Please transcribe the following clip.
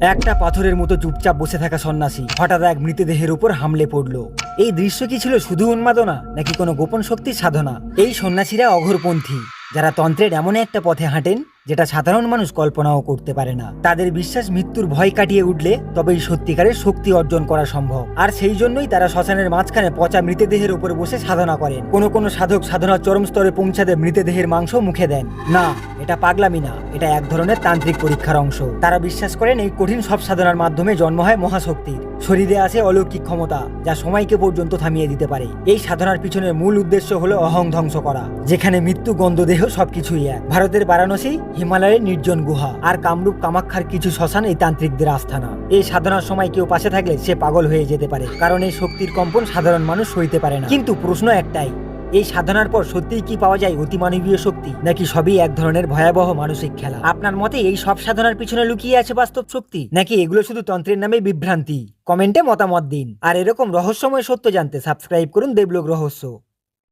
একটা পাথরের মতো চুপচাপ বসে থাকা সন্ন্যাসী হঠাৎ এক মৃতদেহের উপর হামলে পড়ল। এই দৃশ্য কি ছিল শুধু উন্মাদনা, নাকি কোনো গোপন শক্তির সাধনা? এই সন্ন্যাসীরা অঘরপন্থী, যারা তন্ত্রের এমন একটা পথে হাঁটেন যেটা সাধারণ মানুষ কল্পনাও করতে পারে না। তাদের বিশ্বাস মৃত্যুর ভয় কাটিয়ে উঠলে তবেই সত্যিকারের শক্তি অর্জন করা সম্ভব। আর সেই জন্যই তারা শ্মশানের মাঝখানে পচা মৃতদেহের উপর বসে সাধনা করেন। কোন কোন সাধক সাধনার চরম স্তরে পৌঁছাতে মৃতদেহের মাংস মুখে দেন। না, এটা পাগলামি না, এটা এক ধরনের তান্ত্রিক পরীক্ষার অংশ। তারা বিশ্বাস করেন এই কঠিন সব সাধনার মাধ্যমে জন্ম হয় মহাশক্তির শরীরে আছে অলৌকিক ক্ষমতা, যা সময়কে পর্যন্ত থামিয়ে দিতে পারে। এই সাধনার পিছনের মূল উদ্দেশ্য হলো অহং ধ্বংস করা, যেখানে মৃত্যু, গন্ধদেহ সবকিছুই এক। ভারতের বারাণসী হিমালয়ের নির্জন গুহা আর কামরূপ কামাক্ষার কিছু শ্মশান এই তান্ত্রিকদের আস্থানা। এই সাধনার সময় কেউ পাশে থাকলে সে পাগল হয়ে যেতে পারে, কারণ এই শক্তির কম্পন সাধারণ মানুষ সইতে পারে না। কিন্তু প্রশ্ন একটাই, এই সাধনার পর সত্যিই কি পাওয়া যায় অতিমানবীয় শক্তি, নাকি সবই এক ধরনের ভয়াবহ মানসিক খেলা? আপনার মতে এই সব সাধনার পিছনে লুকিয়ে আছে বাস্তব শক্তি, নাকি এগুলো শুধু তন্ত্রের নামে বিভ্রান্তি? কমেন্টে মতামত দিন, আর এরকম রহস্যময় সত্য জানতে সাবস্ক্রাইব করুন দেবলোক রহস্য।